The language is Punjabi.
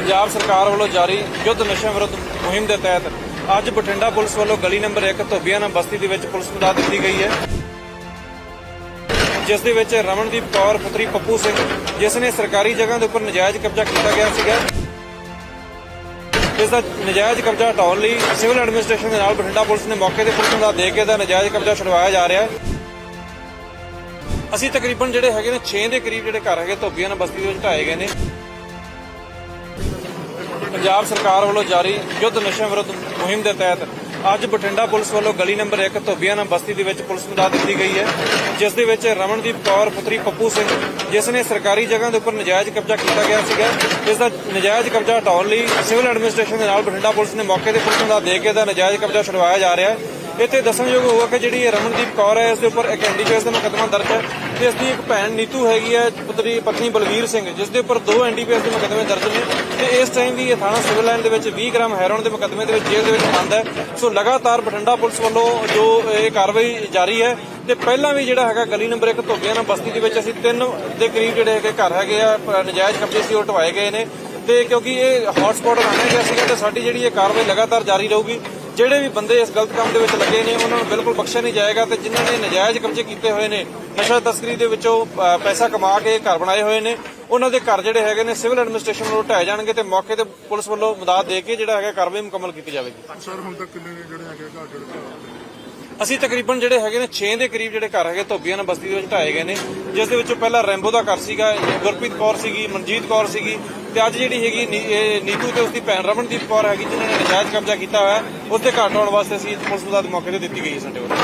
ਪੰਜਾਬ ਸਰਕਾਰ ਵੱਲੋਂ ਜਾਰੀ ਯੁੱਧ ਨਸ਼ਾ ਵਿਰੁੱਧ ਮੁਹਿੰਮ ਦੇ ਤਹਿਤ ਅੱਜ ਬਠਿੰਡਾ ਪੁਲਿਸ ਵੱਲੋਂ ਗਲੀ ਨੰਬਰ 1 ਧੋਬੀਆਣਾ ਬਸਤੀ ਦੇ ਵਿੱਚ ਪੁਲਿਸ ਮੁਦਾ ਦਿੱਤੀ ਗਈ ਹੈ। ਜਿਸ ਦੇ ਵਿੱਚ ਰਮਨਦੀਪ ਕੌਰ, ਪੁੱਤਰੀ ਪੱਪੂ ਸਿੰਘ, ਜਿਸ ਨੇ ਸਰਕਾਰੀ ਜਗ੍ਹਾ ਦੇ ਉੱਪਰ ਨਜਾਇਜ਼ ਕਬਜ਼ਾ ਕੀਤਾ ਗਿਆ ਸੀਗਾ। ਇਸ ਦਾ ਨਜਾਇਜ਼ ਕਬਜ਼ਾ ਹਟਾਉਣ ਲਈ ਸਿਵਲ ਐਡਮਿਨਿਸਟ੍ਰੇਸ਼ਨ ਦੇ ਨਾਲ ਬਠਿੰਡਾ ਪੁਲਿਸ ਨੇ ਮੌਕੇ ਤੇ ਪੁਲਿਸ ਮੁਦਾ ਦੇ ਕੇ ਦਾ ਨਜਾਇਜ਼ ਕਬਜ਼ਾ ਛੁਡਵਾਇਆ ਜਾ ਰਿਹਾ ਹੈ। ਅਸੀਂ ਤਕਰੀਬਨ ਜਿਹੜੇ ਹੈਗੇ ਨੇ 6 ਦੇ ਕਰੀਬ ਜਿਹੜੇ ਘਰ ਹੈਗੇ, ਧੋਬੀਆਂ ਨਾਲ ਬਸਤੀ ਦੇ ਵਿੱਚ ਢਾਏ ਗਏ ਨੇ। ਪੰਜਾਬ ਸਰਕਾਰ ਵੱਲੋਂ ਜਾਰੀ ਯੁੱਧ ਨਸ਼ਾ ਵਿਰੁੱਧ ਮੁਹਿੰਮ ਦੇ ਤਹਿਤ ਅੱਜ ਬਠਿੰਡਾ ਪੁਲਿਸ ਵੱਲੋਂ ਗਲੀ ਨੰਬਰ 1 ਧੋਬੀਆਣਾ ਬਸਤੀ ਦੇ ਵਿੱਚ ਪੁਲਿਸ ਮੁਦਾ ਦਿੱਤੀ ਗਈ ਹੈ, ਜਿਸ ਦੇ ਵਿੱਚ ਰਮਨਦੀਪ ਕੌਰ, ਪੁੱਤਰੀ ਪੱਪੂ ਸਿੰਘ, ਜਿਸ ਨੇ ਸਰਕਾਰੀ ਜਗ੍ਹਾ ਦੇ ਉੱਪਰ ਨਜਾਇਜ਼ ਕਬਜ਼ਾ ਕੀਤਾ ਗਿਆ ਸੀਗਾ। ਇਸ ਦਾ ਨਜਾਇਜ਼ ਕਬਜ਼ਾ ਹਟਾਉਣ ਲਈ ਸਿਵਲ ਐਡਮਿਨਿਸਟ੍ਰੇਸ਼ਨ ਦੇ ਨਾਲ ਬਠਿੰਡਾ ਪੁਲਿਸ ਨੇ ਮੌਕੇ ਤੇ ਪੁਲਿਸ ਮੁਦਾ ਦੇ ਕੇ ਦਾ ਨਜਾਇਜ਼ ਕਬਜ਼ਾ ਛੁਡਵਾਇਆ ਜਾ ਰਿਹਾ ਹੈ। ਇੱਥੇ ਦੱਸਣਯੋਗ ਹੋਊਗਾ ਕਿ ਜਿਹੜੀ ਰਮਨਦੀਪ ਕੌਰ ਹੈ, ਇਸ ਦੇ ਉੱਪਰ ਇੱਕ ਐਨਡੀਪੀਐਸ ਦਾ ਮੁਕੱਦਮਾ ਦਰਜ ਹੈ ਤੇ ਇਸ ਦੀ ਇੱਕ ਭੈਣ ਨੀਤੂ ਹੈਗੀ ਹੈ, ਪੁੱਤਰੀ ਪਤਨੀ ਬਲਵੀਰ ਸਿੰਘ, ਜਿਸ ਦੇ ਉੱਪਰ ਦੋ ਐਨਡੀਪੀਐਸ ਦੇ ਮੁਕੱਦਮੇ ਦਰਜ ਨੇ ਤੇ ਇਸ ਟਾਈਮ ਵੀ ਇਹ ਥਾਣਾ ਸਿਵਲ ਲਾਈਨ ਦੇ ਵਿੱਚ 20 ਗ੍ਰਾਮ ਹੈਰੋਨ ਦੇ ਮੁਕੱਦਮੇ ਦੇ ਵਿੱਚ ਜੇਲ੍ਹ ਦੇ ਵਿੱਚ ਬੰਦ ਹੈ। ਸੋ ਲਗਾਤਾਰ ਬਠਿੰਡਾ ਪੁਲਿਸ ਵੱਲੋਂ ਜੋ ਇਹ ਕਾਰਵਾਈ ਜਾਰੀ ਹੈ ਤੇ ਪਹਿਲਾਂ ਵੀ ਜਿਹੜਾ ਹੈਗਾ ਗਲੀ ਨੰਬਰ 1 ਧੋਬੀਆਣਾ ਬਸਤੀ ਦੇ ਵਿੱਚ ਅਸੀਂ ਤਿੰਨ ਦੇ ਕਰੀਬ ਜਿਹੜੇ ਹੈਗੇ ਘਰ ਹੈਗੇ ਆ ਪ- ਨਜਾਇਜ਼ ਕਬਜ਼ੇ ਸੀ, ਉਹ ਢਵਾਏ ਗਏ ਨੇ ਤੇ ਕਿਉਂਕਿ ਇਹ ਹੌਟਸਪੌਟ ਬਣਾਇਆ ਗਿਆ ਸੀਗਾ ਤੇ ਸਾਡੀ ਜਿਹੜੀ ਇਹ ਕਾਰਵਾਈ ਲਗਾਤਾਰ ਜਾਰੀ ਰਹੂਗੀ। ਜਿਹੜੇ ਵੀ ਬੰਦੇ ਇਸ ਗਲਤ ਕੰਮ ਦੇ ਵਿੱਚ ਲੱਗੇ ਨੇ ਉਹਨਾਂ ਨੂੰ ਬਿਲਕੁਲ ਬਖਸ਼ਿਆ ਨਹੀਂ ਜਾਏਗਾ ਤੇ ਜਿਨ੍ਹਾਂ ਨੇ ਨਜਾਇਜ਼ ਕਬਜ਼ੇ ਕੀਤੇ ਹੋਏ ਨੇ ਨਸ਼ਾ ਤਸਕਰੀ ਦੇ ਵਿੱਚੋਂ ਪੈਸਾ ਕਮਾ ਕੇ ਘਰ ਬਣਾਏ ਹੋਏ ਨੇ ਉਹਨਾਂ ਦੇ ਘਰ ਜਿਹੜੇ ਹੈਗੇ ਨੇ ਸਿਵਲ ਐਡਮਿਨਿਸਟ੍ਰੇਸ਼ਨ ਵੱਲੋਂ ਢਾਏ ਜਾਣਗੇ ਤੇ ਮੌਕੇ ਤੇ ਪੁਲਿਸ ਵੱਲੋਂ ਮਦਦ ਦੇ ਕੇ ਜਿਹੜਾ ਹੈਗਾ ਕਾਰਵਾਈ ਮੁਕੰਮਲ ਕੀਤੀ ਜਾਵੇਗੀ ਸਰ ਹੁਣ ਤੱਕ ਕਿੰਨੇ ਜਿਹੜੇ ਹੈਗੇ ਘਰ ਜਿਹੜੇ? ਅਸੀਂ ਤਕਰੀਬਨ ਜਿਹੜੇ ਹੈਗੇ ਨੇ 6 ਦੇ ਕਰੀਬ ਜਿਹੜੇ ਘਰ ਹੈਗੇ ਧੋਬੀਆਣਾ ਬਸਤੀ ਦੇ ਵਿੱਚ ਢਾਏ ਗਏ ਨੇ ਜਿਸ ਦੇ ਵਿੱਚੋਂ ਪਹਿਲਾਂ ਰੈਂਬੋ ਦਾ ਘਰ ਸੀਗਾ ਗੁਰਪ੍ਰੀਤ ਕੌਰ ਸੀਗੀ ਮਨਜੀਤ ਕੌਰ ਸੀਗੀ ਤੇ ਅੱਜ ਜਿਹੜੀ ਹੈਗੀ ਇਹ ਨੀਤੂ ਤੇ ਉਸਦੀ ਭੈਣ ਰਮਨਦੀਪ ਕੌਰ ਹੈਗੀ ਜਿਨ੍ਹਾਂ ਨੇ ਨਜਾਇਜ਼ ਕਬਜ਼ਾ ਕੀਤਾ ਹੋਇਆ ਹੈ, ਉਸ ਦੇ ਘਰ ਢਾਉਣ ਵਾਸਤੇ ਅਸੀਂ ਪੁਲਿਸ ਮਦਦ ਮੌਕੇ ਤੇ ਦਿੱਤੀ ਗਈ ਹੈ ਸਾਡੇ ਵੱਲੋਂ।